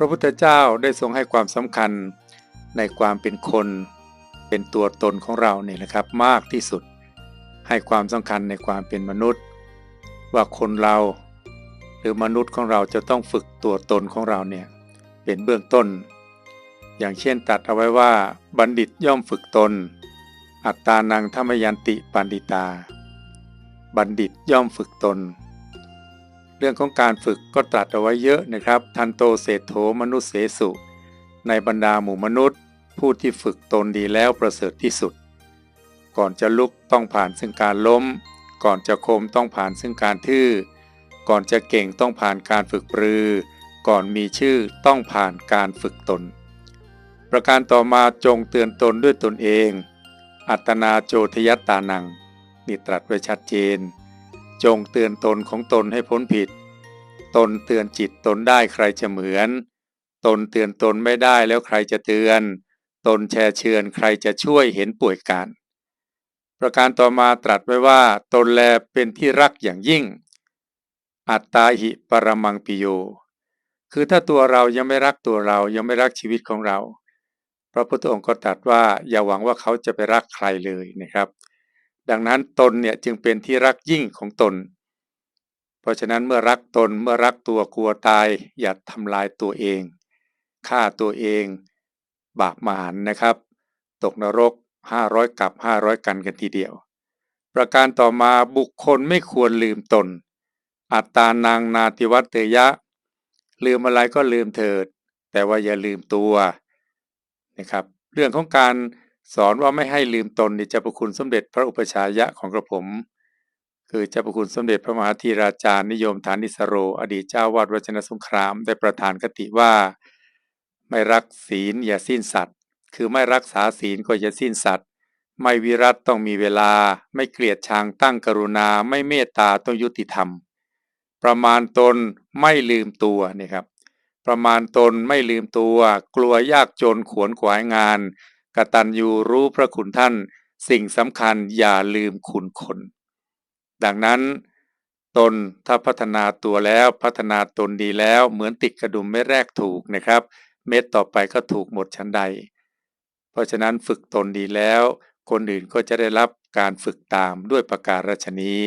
พระพุทธเจ้าได้ทรงให้ความสำคัญในความเป็นคนเป็นตัวตนของเราเนี่ยนะครับมากที่สุด ให้ความสำคัญในความเป็นมนุษย์ ว่าคนเราหรือมนุษย์ของเราจะต้องฝึกตัวตนของเราเนี่ยเป็นเบื้องต้น อย่างเช่นตัดเอาไว้ว่าบัณฑิตย่อมฝึกตน อัตตานังธรรมยันติปันดิตา บัณฑิตย่อมฝึกตน เรื่องของการฝึกก็ตรัสเอาไว้เยอะนะครับ ทันโตเศรษโธมนุษย์เสสุ ในบรรดาหมู่มนุษย์ ผู้ที่ฝึกตนดีแล้วประเสริฐที่สุด ก่อนจะลุกต้องผ่านซึ่งการล้ม ก่อนจะคมต้องผ่านซึ่งการทื่อ ก่อนจะเก่งต้องผ่านการฝึกปรือ ก่อนมีชื่อต้องผ่านการฝึกตน ประการต่อมาจงเตือนตนด้วยตนเอง อัตนาโจทยตตานังนี่ตรัสไว้ชัดเจน จงเตือนตนของตนให้พ้นผิด ตนเตือนจิตตนได้ใครจะเหมือน ตนเตือนตนไม่ได้แล้วใครจะเตือน ตนแชร์เชือนใครจะช่วยเห็นป่วยการ ประการต่อมาตรัสไว้ว่า ตนแลเป็นที่รักอย่างยิ่ง อัตตาหิปรมังปิโย คือถ้าตัวเรายังไม่รักตัวเรายังไม่รักชีวิตของเรา พระพุทธองค์ก็ตรัสว่าอย่าหวังว่าเขาจะไปรักใครเลยนะครับ ดังนั้นตนเนี่ยจึงเป็นที่รักยิ่งของตน เพราะฉะนั้นเมื่อรักตนเมื่อรักตัวกลัวตาย อย่าทำลายตัวเองฆ่าตัวเอง บาปมหันนะครับ ตกนรก 500 กับ 500 กันกันทีเดียว ประการต่อมาบุคคลไม่ควรลืมตน อัตตานางนาติวัตเตยะ ลืมอะไรก็ลืมเถิด แต่ว่าอย่าลืมตัวนะครับ เรื่องของการ สอนว่าไม่ให้ลืมตนนี่เจ้าประคุณสมเด็จพระอุปชายะของกระผม คือเจ้าประคุณสมเด็จพระมหาธีราจารย์นิยมฐานิสโร อดีตเจ้าวาดวัชนสงครามได้ประทานคติว่า ไม่รักศีลอย่าสิ้นสัตว์ คือไม่รักษาศีลก็อย่าสิ้นสัตว์ ไม่วิรัตต้องมีเวลา ไม่เกลียดชังตั้งกรุณา ไม่เมตตาต้องยุติธรรม ประมาณตนไม่ลืมตัวนี่ครับ ประมาณตนไม่ลืมตัว กลัวยากจนขวนขวายงาน กตัญญูรู้พระคุณท่าน สิ่งสำคัญอย่าลืมคุณคน ดังนั้น ตนถ้าพัฒนาตัวแล้วพัฒนาตนดีแล้วเหมือนติดกระดุมเม็ดแรกถูกนะครับ เม็ดต่อไปก็ถูกหมดชั้นใด เพราะฉะนั้นฝึกตนดีแล้ว คนอื่นก็จะได้รับการฝึกตามด้วยประการฉนี้